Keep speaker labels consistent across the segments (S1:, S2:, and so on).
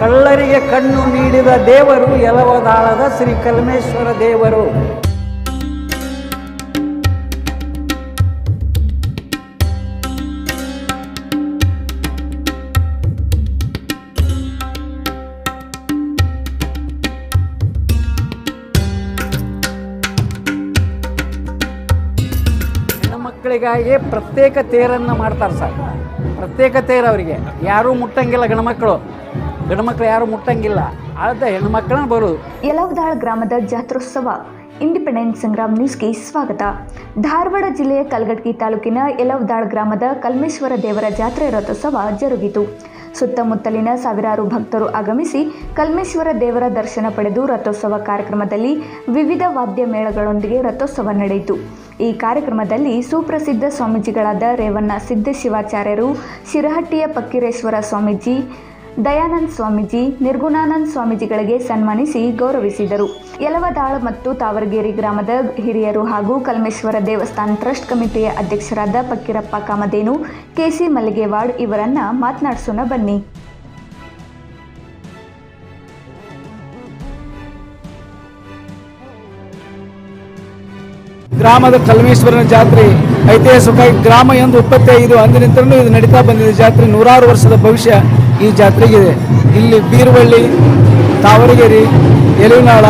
S1: ಕಳ್ಳರಿಗೆ ಕಣ್ಣು ನೀಡಿದ ದೇವರು ಯಲವದಾಳದ ಶ್ರೀ ಕಲ್ಮೇಶ್ವರ ದೇವರು. ಮಕ್ಕಳಿಗಾಗಿ ಪ್ರತ್ಯೇಕ ತೇರನ್ನು ಮಾಡ್ತಾರೆ ಸರ್. ಪ್ರತ್ಯೇಕ ತೇರವರಿಗೆ ಯಾರೂ ಮುಟ್ಟಂಗಿಲ್ಲ ಗಂಡ್ಮಕ್ಳು ಗಂಡ್ಮಕ್ಳು ಯಾರು ಮುಟ್ಟಂಗಿಲ್ಲ. ಆದ ಹೆಣ್ಮಕ್ಳನ್ನ ಬರೋದು.
S2: ಯಲವದಾಳ್ ಗ್ರಾಮದ ಜಾತ್ರೋತ್ಸವ. ಇಂಡಿಪೆಂಡೆನ್ಸ್ ಸಂಗ್ರಾಮ್ ನ್ಯೂಸ್ಗೆ ಸ್ವಾಗತ. ಧಾರವಾಡ ಜಿಲ್ಲೆಯ ಕಲ್ಗಡ್ಗಿ ತಾಲೂಕಿನ ಯಲವದಾಳ್ ಗ್ರಾಮದ ಕಲ್ಮೇಶ್ವರ ದೇವರ ಜಾತ್ರೆ ರಥೋತ್ಸವ ಜರುಗಿತು. ಸುತ್ತಮುತ್ತಲಿನ ಸಾವಿರಾರು ಭಕ್ತರು ಆಗಮಿಸಿ ಕಲ್ಮೇಶ್ವರ ದೇವರ ದರ್ಶನ ಪಡೆದು ರಥೋತ್ಸವ ಕಾರ್ಯಕ್ರಮದಲ್ಲಿ ವಿವಿಧ ವಾದ್ಯ ಮೇಳಗಳೊಂದಿಗೆ ರಥೋತ್ಸವ ನಡೆಯಿತು. ಈ ಕಾರ್ಯಕ್ರಮದಲ್ಲಿ ಸುಪ್ರಸಿದ್ಧ ಸ್ವಾಮೀಜಿಗಳಾದ ರೇವಣ್ಣ ಸಿದ್ದಶಿವಾಚಾರ್ಯರು ಶಿರಹಟ್ಟಿಯ ಪಕ್ಕಿರೇಶ್ವರ ಸ್ವಾಮೀಜಿ ದಯಾನಂದ್ ಸ್ವಾಮೀಜಿ, ನಿರ್ಗುಣಾನಂದ್ ಸ್ವಾಮೀಜಿಗಳಿಗೆ ಸನ್ಮಾನಿಸಿ ಗೌರವಿಸಿದರು. ಯಲವದಾಳ ಮತ್ತು ತಾವರಗೇರಿ ಗ್ರಾಮದ ಹಿರಿಯರು ಹಾಗೂ ಕಲ್ಮೇಶ್ವರ ದೇವಸ್ಥಾನ ಟ್ರಸ್ಟ್ ಕಮಿಟಿಯ ಅಧ್ಯಕ್ಷರಾದ ಪಕ್ಕಿರಪ್ಪ ಕಾಮಧೇನು, ಕೆಸಿ ಮಲ್ಲಿಗೆವಾಡ್ ಇವರನ್ನ ಮಾತನಾಡಿಸೋಣ ಬನ್ನಿ.
S3: ಗ್ರಾಮದ ಕಲ್ಮೇಶ್ವರನ ಜಾತ್ರೆ ಐತಿಹಾಸಿಕ ಗ್ರಾಮ ಎಂದು ಉತ್ಪತ್ತಿ ಅಂದಿನಿಂದ ಇದು ನಡೀತಾ ಬಂದಿದೆ. ಜಾತ್ರೆ ನೂರಾರು ವರ್ಷದ ಭವಿಷ್ಯ ಈ ಜಾತ್ರೆಗಿದೆ ಇಲ್ಲಿ ಬೀರುವಳ್ಳಿ, ತಾವರಗೆರೆ ಎಲುವಿನಾಳ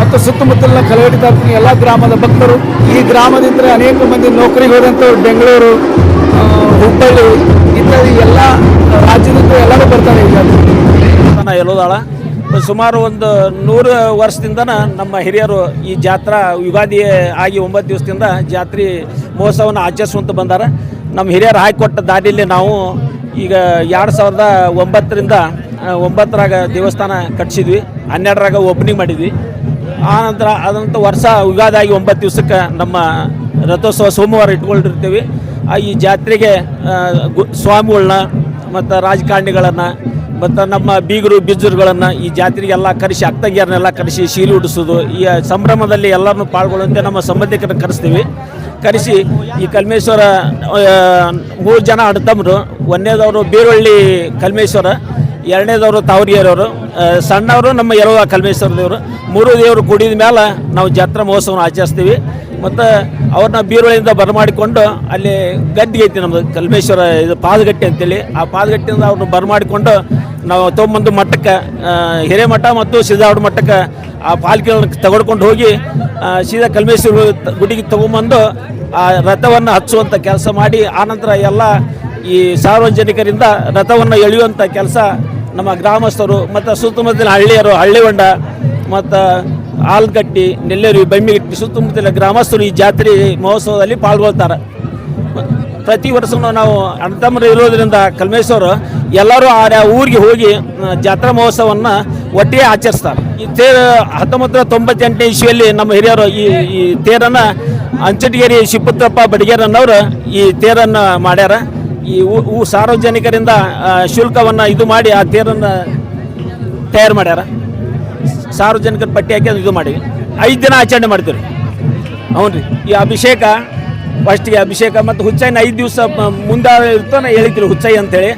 S3: ಮತ್ತು ಸುತ್ತಮುತ್ತಲಿನ ಕಲವಟಿ ತಾಲೂಕಿನ ಎಲ್ಲ ಗ್ರಾಮದ ಭಕ್ತರು ಈ ಗ್ರಾಮದಿಂದ ಅನೇಕ ಮಂದಿ ನೌಕರಿಗೆ ಹೋದಂಥವ್ರು ಬೆಂಗಳೂರು ಹುಬ್ಬಳ್ಳಿ ಇತ್ಯಾದಿ ಎಲ್ಲ ರಾಜ್ಯದಿಂದ ಎಲ್ಲರೂ ಬರ್ತಾರೆ ಈ ಜಾತ್ರೆ.
S4: ಎಲೋದಾಳ ಸುಮಾರು ಒಂದು ನೂರು ವರ್ಷದಿಂದ ನಮ್ಮ ಹಿರಿಯರು ಈ ಜಾತ್ರಾ ಯುಗಾದಿ ಆಗಿ ಒಂಬತ್ತು ದಿವಸದಿಂದ ಜಾತ್ರೆ ಮಹೋತ್ಸವನ ಆಚರಿಸುವಂತ ಬಂದಾರ. ನಮ್ಮ ಹಿರಿಯರು ಹಾಕಿಕೊಟ್ಟ ದಾರಿಯಲ್ಲಿ ನಾವು ಈಗ ಎರಡು ಸಾವಿರದ ಒಂಬತ್ತರಿಂದ ಒಂಬತ್ತರಾಗ ದೇವಸ್ಥಾನ ಕಟ್ಸಿದ್ವಿ. ಹನ್ನೆರಡರಾಗ ಓಪನಿಂಗ್ ಮಾಡಿದ್ವಿ. ಆ ನಂತರ ಅದಂತ ವರ್ಷ ಯುಗಾದಿ ಆಗಿ ಒಂಬತ್ತು ದಿವಸಕ್ಕೆ ನಮ್ಮ ರಥೋತ್ಸವ ಸೋಮವಾರ ಇಟ್ಕೊಂಡಿರ್ತೀವಿ. ಈ ಜಾತ್ರೆಗೆ ಸ್ವಾಮಿಗಳನ್ನ ಮತ್ತು ರಾಜಕಾರಣಿಗಳನ್ನು ಮತ್ತು ನಮ್ಮ ಬೀಗರು ಬಿಜ್ಜರುಗಳನ್ನು ಈ ಜಾತ್ರೆಗೆಲ್ಲ ಕರೆಸಿ ಅಕ್ತಗಿಯರನ್ನೆಲ್ಲ ಕರೆಸಿ, ಶೀಲಿ ಉಡಿಸೋದು ಈ ಸಂಭ್ರಮದಲ್ಲಿ ಎಲ್ಲರನ್ನು ಪಾಲ್ಗೊಳ್ಳುವಂತೆ ನಮ್ಮ ಸಂಬಂಧಿಕರನ್ನು ಕರೆಸ್ತೀವಿ. ಕರೆಸಿ ಈ ಕಲ್ಮೇಶ್ವರ ಮೂರು ಜನ ಅಣ್ಣತಮ್ಮರು ಒಂದನೇದವರು ಬೀರೊಳ್ಳಿ ಕಲ್ಮೇಶ್ವರ, ಎರಡನೇದವರು ತಾವರಿಯರವರು ಸಣ್ಣವರು ನಮ್ಮ ಎರವ ಕಲ್ಮೇಶ್ವರ ದೇವರು ಮೂರು ದೇವರು ಕೂಡಿದ ಮೇಲೆ ನಾವು ಜಾತ್ರಾ ಮಹೋತ್ಸವನ ಆಚರಿಸ್ತೀವಿ. ಮತ್ತು ಅವ್ರನ್ನ ಬೀರುಳಿಂದ ಬರಮಾಡಿಕೊಂಡು ಅಲ್ಲಿ ಗದ್ದಿಗೆ ಐತಿ ನಮ್ಮದು ಕಲ್ಮೇಶ್ವರ ಇದು ಪಾದಗಟ್ಟೆ ಅಂತೇಳಿ. ಆ ಪಾದಗಟ್ಟೆಯಿಂದ ಅವ್ರನ್ನ ಬರಮಾಡಿಕೊಂಡು ನಾವು ತೊಗೊಂಬಂದು ಮಠಕ್ಕೆ ಹಿರೇಮಠ ಮತ್ತು ಸಿದ್ದಾವಡ ಮಠಕ್ಕೆ ಆ ಪಾಲ್ಕಿಗಳನ್ನು ತಗೊಡ್ಕೊಂಡು ಹೋಗಿ ಸೀದಾ ಕಲ್ಮೇಶ್ವರ ಗುಡಿಗೆ ತಗೊಂಬಂದು ಆ, ರಥವನ್ನು ಹಚ್ಚುವಂಥ ಕೆಲಸ ಮಾಡಿ ಆನಂತರ ಎಲ್ಲ ಈ ಸಾರ್ವಜನಿಕರಿಂದ ರಥವನ್ನು ಎಳೆಯುವಂಥ ಕೆಲಸ ನಮ್ಮ ಗ್ರಾಮಸ್ಥರು ಮತ್ತು ಸುತ್ತಮುತ್ತಲಿನ ಹಳ್ಳಿಯರು, ಹಳ್ಳಿ ಹೊಂಡ ಮತ್ತು ಆಲ್ಗಟ್ಟಿ ನೆಲ್ಲೇರಿ, ಬೆಮ್ಮಿಗಟ್ಟಿ ಸುತ್ತಮುತ್ತಲಿನ ಗ್ರಾಮಸ್ಥರು ಈ ಜಾತ್ರೆ ಮಹೋತ್ಸವದಲ್ಲಿ ಪಾಲ್ಗೊಳ್ತಾರೆ. ಪ್ರತಿ ವರ್ಷವೂ ನಾವು ಅಣ್ಣತಮ್ಮರು ಇರೋದರಿಂದ ಕಲ್ಮೇಶ್ವರು ಎಲ್ಲರೂ ಆ ಊರಿಗೆ ಹೋಗಿ ಜಾತ್ರಾ ಮಹೋತ್ಸವವನ್ನು ಒಟ್ಟಿಗೆ ಆಚರಿಸ್ತಾರೆ. ಈ ತೇರು ಹತ್ತೊಂಬತ್ತು ನೂರ ತೊಂಬತ್ತೆಂಟನೇ ಇಸ್ವಿಯಲ್ಲಿ ನಮ್ಮ ಹಿರಿಯರು ಈ ಈ ತೇರನ್ನು ಅಂಚಟಗೇರಿ ಶಿಪುತ್ರಪ್ಪ ಬಡಿಗೇರನ್ನವರು ಈ ತೇರನ್ನು ಮಾಡ್ಯಾರ. ಈ ಊ- ಸಾರ್ವಜನಿಕರಿಂದ ಶುಲ್ಕವನ್ನು ಇದು ಮಾಡಿ ಆ ತೇರನ್ನು ತಯಾರು ಮಾಡ್ಯಾರ. ಸಾರ್ವಜನಿಕರ ಪಟ್ಟಿ ಹಾಕಿ ಇದು ಮಾಡಿ ಐದು ದಿನ ಆಚರಣೆ ಮಾಡ್ತೀವಿ ರೀ ಹ್ಞೂ ರೀ ಈ ಅಭಿಷೇಕ, ಫಸ್ಟಿಗೆ ಅಭಿಷೇಕ ಮತ್ತು ಹುಚ್ಚಾಯಿನ ಐದು ದಿವಸ ಮುಂದೆ ಇರ್ತಾನೆ ಹೇಳಿದ್ರು ಹುಚ್ಚೈ ಅಂತೇಳಿ.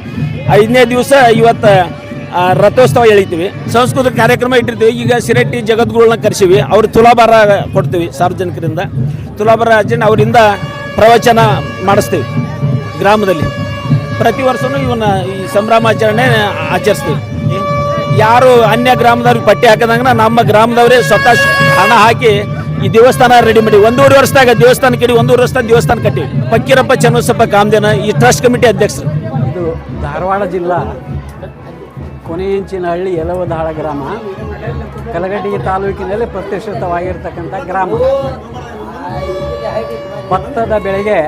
S4: ಐದನೇ ದಿವಸ ಇವತ್ತು ರಥೋತ್ಸವ ಎಳಿತೀವಿ. ಸಂಸ್ಕೃತಿ ಕಾರ್ಯಕ್ರಮ ಇಟ್ಟಿರ್ತೀವಿ. ಈಗ ಸಿರಟ್ಟಿ ಜಗದ್ಗುರುಗಳನ್ನ ಕರೆಸಿವಿ. ಅವ್ರು ತುಲಾಭಾರ ಕೊಡ್ತೀವಿ ಸಾರ್ವಜನಿಕರಿಂದ. ತುಲಾಭಾರ ಅಜ್ಜನ ಅವರಿಂದ ಪ್ರವಚನ ಮಾಡಿಸ್ತೀವಿ ಗ್ರಾಮದಲ್ಲಿ. ಪ್ರತಿ ವರ್ಷವೂ ಇವನ್ನ ಈ ಸಂಭ್ರಮಾಚರಣೆ ಆಚರಿಸ್ತೀವಿ. ಯಾರು ಅನ್ಯ ಗ್ರಾಮದವ್ರಿಗೆ ಪಟ್ಟಿ ಹಾಕಿದಂಗ ನಮ್ಮ ಗ್ರಾಮದವರೇ ಸ್ವತಃ ಹಣ ಹಾಕಿ ಈ ದೇವಸ್ಥಾನ ರೆಡಿ ಮಾಡಿ. ಒಂದೂವರೆ ವರ್ಷದಾಗ ದೇವಸ್ಥಾನ ಕೇಳಿ ಒಂದೂವರೆ ವರ್ಷದಾಗ ದೇವಸ್ಥಾನ ಕಟ್ಟಿವಿ. ಪಕ್ಕೀರಪ್ಪ ಚನ್ನಸಪ್ಪ ಕಾಮದೇನ ಈ ಟ್ರಸ್ಟ್ ಕಮಿಟಿ ಅಧ್ಯಕ್ಷರು.
S1: ಧಾರವಾಡ ಜಿಲ್ಲಾ ಕೊನೆಯಂಚಿನಹಳ್ಳಿ ಯಲವದಾಳ ಗ್ರಾಮ. ಕಲಗಡ್ಡಿ ತಾಲೂಕಿನಲ್ಲಿ ಪ್ರತಿಷ್ಠಿತವಾಗಿರ್ತಕ್ಕಂಥ ಗ್ರಾಮ. ಭತ್ತದ ಬೆಳೆಗೆ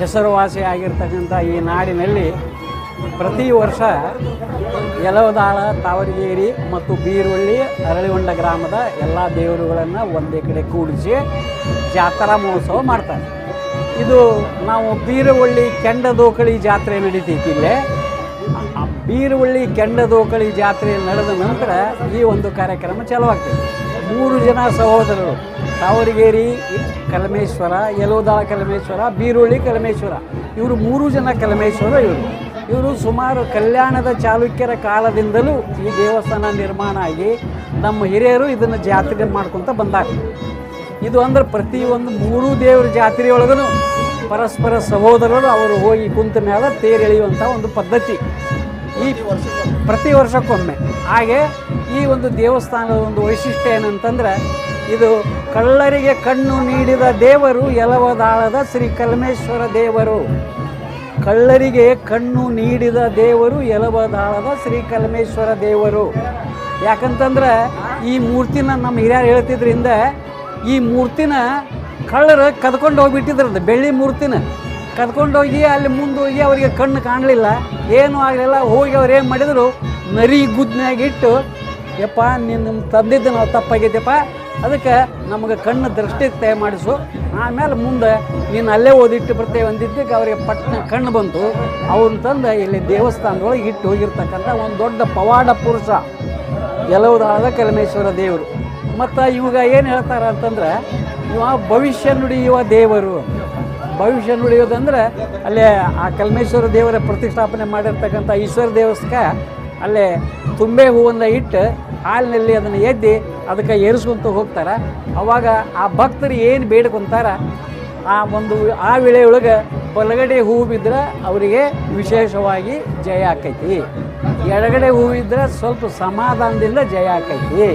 S1: ಹೆಸರುವಾಸಿ ಆಗಿರ್ತಕ್ಕಂಥ ಈ ನಾಡಿನಲ್ಲಿ ಪ್ರತಿ ವರ್ಷ ಯಲವದಾಳ ತಾವರಗೇರಿ ಮತ್ತು ಬೀರುವಳ್ಳಿ ಅರಳಿಗೊಂಡ ಗ್ರಾಮದ ಎಲ್ಲ ದೇವರುಗಳನ್ನು ಒಂದೇ ಕಡೆ ಕೂಡಿಸಿ ಜಾತ್ರಾ ಮಹೋತ್ಸವ ಮಾಡ್ತಾರೆ. ಇದು ನಾವು ಬೀರುವಳ್ಳಿ ಕೆಂಡದೋಕಳಿ ಜಾತ್ರೆ ನಡೀತೈತಿ ಇಲ್ಲೇ. ಆ ಬೀರುವಳ್ಳಿ ಕೆಂಡದೋಕಳಿ ಜಾತ್ರೆ ನಡೆದ ನಂತರ ಈ ಒಂದು ಕಾರ್ಯಕ್ರಮ ಚಾಲುವಾಗ್ತದೆ. ಮೂರು ಜನ ಸಹೋದರರು, ತಾವರಗೇರಿ, ಕಲಮೇಶ್ವರ, ಯಲೋದಾಳ ಕಲಮೇಶ್ವರ ಬೀರುಳ್ಳಿ ಕಲಮೇಶ್ವರ, ಇವರು ಮೂರು ಜನ ಕಲಮೇಶ್ವರ ಇವರು. ಇವರು ಸುಮಾರು ಕಲ್ಯಾಣದ ಚಾಲುಕ್ಯರ ಕಾಲದಿಂದಲೂ ಈ ದೇವಸ್ಥಾನ ನಿರ್ಮಾಣ ಆಗಿ ನಮ್ಮ ಹಿರಿಯರು ಇದನ್ನು ಜಾತ್ರೆ ಮಾಡ್ಕೊತ ಬಂದಾಗ ಇದು ಅಂದ್ರೆ ಪ್ರತಿಯೊಂದು ಮೂರೂ ದೇವರ ಜಾತ್ರೆಯೊಳಗೂ ಪರಸ್ಪರ ಸಹೋದರರು ಅವರು ಹೋಗಿ ಕುಂತ ಮೇಲೆ ತೇರೆಳೆಯುವಂಥ ಒಂದು ಪದ್ಧತಿ. ಈ ಪ್ರತಿ ವರ್ಷಕ್ಕೊಮ್ಮೆ. ಹಾಗೆ ಈ ಒಂದು ದೇವಸ್ಥಾನದ ಒಂದು ವೈಶಿಷ್ಟ್ಯ ಏನಂತಂದ್ರೆ, ಇದು ಕಳ್ಳರಿಗೆ ಕಣ್ಣು ನೀಡಿದ ದೇವರು ಯಲವದಾಳದ ಶ್ರೀ ಕಲ್ಮೇಶ್ವರ ದೇವರು. ಕಳ್ಳರಿಗೆ ಕಣ್ಣು ನೀಡಿದ ದೇವರು ಯಲವದಾಳದ ಶ್ರೀ ಕಲ್ಮೇಶ್ವರ ದೇವರು. ಯಾಕಂತಂದ್ರೆ, ಈ ಮೂರ್ತಿನ ನಮ್ಮ ಹಿರಿಯರು ಹೇಳ್ತಿದ್ರಿಂದ ಈ ಮೂರ್ತಿನ ಕಳ್ಳರು ಕದ್ಕೊಂಡು ಹೋಗ್ಬಿಟ್ಟಿದ್ರಂತೆ ಬೆಳ್ಳಿ ಮೂರ್ತಿನ. ಕದ್ಕೊಂಡು ಹೋಗಿ ಅಲ್ಲಿ ಮುಂದೆ ಹೋಗಿ ಅವರಿಗೆ ಕಣ್ಣು ಕಾಣಲಿಲ್ಲ. ಏನೂ ಆಗಲಿಲ್ಲ. ಹೋಗಿ ಅವ್ರು ಏನು ಮಾಡಿದರು? ನರಿ ಗುದ್ನಾಗ ಇಟ್ಟು ಯಪ್ಪ, ನಿನ್ನ ತಂದಿದ್ದು ನಾವು ತಪ್ಪಾಗೈತಪ್ಪ ಅದಕ್ಕೆ ನಮಗೆ ಕಣ್ಣು ದೃಷ್ಟಿ ತಯ ಮಾಡಿಸು. ಆಮೇಲೆ ಮುಂದೆ ನೀನು ಅಲ್ಲೇ ಓದಿಟ್ಟು ಬರ್ತೇವೆ ಅಂದಿದ್ದಕ್ಕೆ ಅವರಿಗೆ ಪಟ್ಟಣ ಕಣ್ಣು ಬಂತು. ಅವ್ರನ್ನ ತಂದು ಇಲ್ಲಿ ದೇವಸ್ಥಾನದೊಳಗೆ ಇಟ್ಟು ಹೋಗಿರ್ತಕ್ಕಂಥ ಒಂದು ದೊಡ್ಡ ಪವಾಡ ಪುರುಷ. ಗೆಲುವುದಾದ ಕಲಮೇಶ್ವರ ದೇವರು. ಮತ್ತು ಇವಾಗ ಏನು ಹೇಳ್ತಾರೆ ಅಂತಂದ್ರೆ ಇವ ಭವಿಷ್ಯ ನುಡಿಯುವ ದೇವರು. ಭವಿಷ್ಯ ನುಡಿಯೋದಂದ್ರೆ ಅಲ್ಲೇ ಆ ಕಲ್ಮೇಶ್ವರ ದೇವರ ಪ್ರತಿಷ್ಠಾಪನೆ ಮಾಡಿರ್ತಕ್ಕಂಥ ಈಶ್ವರ ದೇವಸ್ಥಕ ಅಲ್ಲೇ ತುಂಬೆ ಹೂವನ್ನು ಇಟ್ಟು ಹಾಲಿನಲ್ಲಿ ಅದನ್ನು ಎದ್ದಿ ಅದಕ್ಕೆ ಏರಿಸ್ಕೊಂತ ಹೋಗ್ತಾರೆ. ಅವಾಗ ಆ ಭಕ್ತರು ಏನು ಬೇಡ್ಕೊಂತಾರ ಆ ಒಂದು ಆ ವೇಳೆಯೊಳಗೆ ಬಲಗಡೆ ಹೂವು ಬಿದ್ದರೆ ಅವರಿಗೆ ವಿಶೇಷವಾಗಿ ಜಯ ಆಕೈತಿ. ಎಡಗಡೆ ಹೂವಿದ್ರೆ ಸ್ವಲ್ಪ ಸಮಾಧಾನದಿಂದ ಜಯ ಆಕೈತಿ.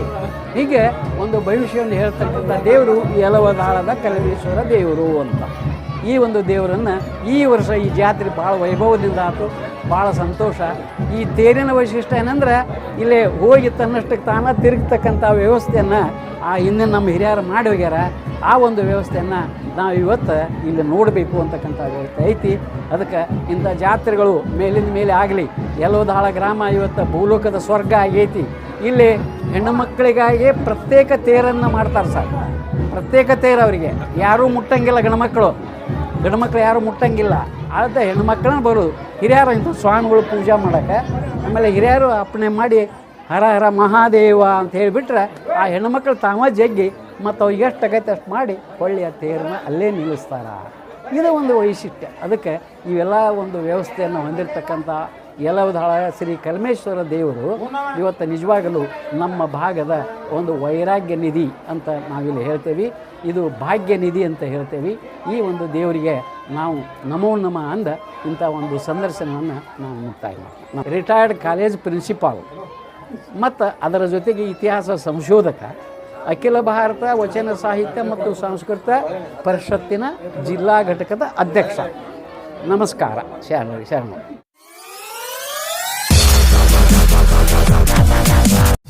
S1: ಹೀಗೆ ಒಂದು ಭವಿಷ್ಯವನ್ನು ಹೇಳ್ತಕ್ಕಂಥ ದೇವರು ಯಲವದಾಳದ ಕಲಮೇಶ್ವರ ದೇವರು ಅಂತ. ಈ ಒಂದು ದೇವರನ್ನು ಈ ವರ್ಷ ಈ ಜಾತ್ರೆ ಭಾಳ ವೈಭವದಿಂದ ಆಯಿತು ಭಾಳ ಸಂತೋಷ. ಈ ತೇರಿನ ವೈಶಿಷ್ಟ್ಯ ಏನಂದ್ರೆ, ಇಲ್ಲೇ ಹೋಗಿ ತನ್ನಷ್ಟಕ್ಕೆ ತಾನ ತಿರುಗ್ತಕ್ಕಂಥ ವ್ಯವಸ್ಥೆಯನ್ನು ಆ ಹಿಂದೆ ನಮ್ಮ ಹಿರಿಯರು ಮಾಡಿ ಹೋಗ್ಯಾರ. ಆ ಒಂದು ವ್ಯವಸ್ಥೆಯನ್ನು ನಾವು ಇವತ್ತು ಇಲ್ಲಿ ನೋಡಬೇಕು ಅಂತಕ್ಕಂಥ ವ್ಯವಸ್ಥೆ ಐತಿ. ಅದಕ್ಕೆ ಇಂಥ ಜಾತ್ರೆಗಳು ಮೇಲಿಂದ ಮೇಲೆ ಆಗಲಿ. ಯಲೋದಾಳ ಗ್ರಾಮ ಇವತ್ತು ಭೂಲೋಕದ ಸ್ವರ್ಗ ಆಗೈತಿ. ಇಲ್ಲಿ ಹೆಣ್ಣು ಮಕ್ಕಳಿಗಾಗಿ ಪ್ರತ್ಯೇಕ ತೇರನ್ನು ಮಾಡ್ತಾರೆ ಸರ್. ಪ್ರತ್ಯೇಕ ತೇರು ಅವರಿಗೆ. ಯಾರೂ ಮುಟ್ಟಂಗಿಲ್ಲ ಗಂಡ್ಮಕ್ಕಳು ಗಂಡ್ಮಕ್ಳು ಯಾರು ಮುಟ್ಟಂಗಿಲ್ಲ. ಆದ ಹೆಣ್ಮಕ್ಳನ್ನ ಬರೋದು. ಹಿರಿಯರು ಇಂಥ ಸ್ವಾಮಿಗಳು ಪೂಜೆ ಮಾಡೋಕ್ಕೆ ಆಮೇಲೆ ಹಿರಿಯರು ಅಪ್ಪಣೆ ಮಾಡಿ ಹರ ಹರ ಮಹಾದೇವ ಅಂತ ಹೇಳಿಬಿಟ್ರೆ ಆ ಹೆಣ್ಮಕ್ಳು ತಾವ ಜಗ್ಗಿ ಮತ್ತು ಅವ್ರಿಗೆ ಎಷ್ಟು ಅಷ್ಟು ಮಾಡಿ ಒಳ್ಳೆಯ ತೇರನ್ನ ಅಲ್ಲೇ ನಿಲ್ಲಿಸ್ತಾರ. ಇದು ಒಂದು ವೈಶಿಷ್ಟ್ಯ. ಅದಕ್ಕೆ ಇವೆಲ್ಲ ಒಂದು ವ್ಯವಸ್ಥೆಯನ್ನು ಹೊಂದಿರತಕ್ಕಂಥ ಯಲವದಾಳ ಶ್ರೀ ಕಲ್ಮೇಶ್ವರ ದೇವರು ಇವತ್ತು ನಿಜವಾಗಲೂ ನಮ್ಮ ಭಾಗದ ಒಂದು ವೈರಾಗ್ಯ ನಿಧಿ ಅಂತ ನಾವಿಲ್ಲಿ ಹೇಳ್ತೇವೆ. ಇದು ಭಾಗ್ಯ ನಿಧಿ ಅಂತ ಹೇಳ್ತೇವೆ. ಈ ಒಂದು ದೇವರಿಗೆ ನಾವು ನಮೋ ನಮ ಅಂದ ಇಂಥ ಒಂದು ಸಂದರ್ಶನವನ್ನು ನಾವು ಮುಕ್ತಾಯ ಮಾಡ್ತೀವಿ. ರಿಟೈರ್ಡ್ ಕಾಲೇಜ್ ಪ್ರಿನ್ಸಿಪಾಲ್ ಮತ್ತು ಅದರ ಜೊತೆಗೆ ಇತಿಹಾಸ ಸಂಶೋಧಕ, ಅಖಿಲ ಭಾರತ ವಚನ ಸಾಹಿತ್ಯ ಮತ್ತು ಸಂಸ್ಕೃತ ಪರಿಷತ್ತಿನ ಜಿಲ್ಲಾ ಘಟಕದ ಅಧ್ಯಕ್ಷ. ನಮಸ್ಕಾರ. ಶರಣ ಶರಣ.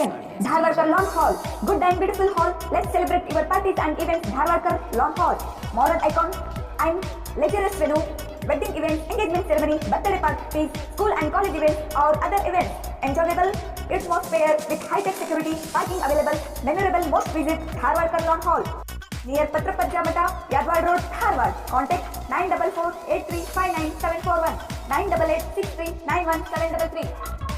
S2: Relation. Dharwarkar Lawn Hall, good and beautiful hall. Let's celebrate your parties and events. Dharwarkar Lawn Hall, modern icon and luxurious venue, wedding events, engagement ceremony, birthday parties, school and college events or other events. Enjoyable atmosphere with high-tech security, parking available, memorable most visit Dharwarkar Lawn Hall. Near Patrapajja Mata, Yadwad Road, Dharwad. Contact 944 8359 741 988 63 91 733.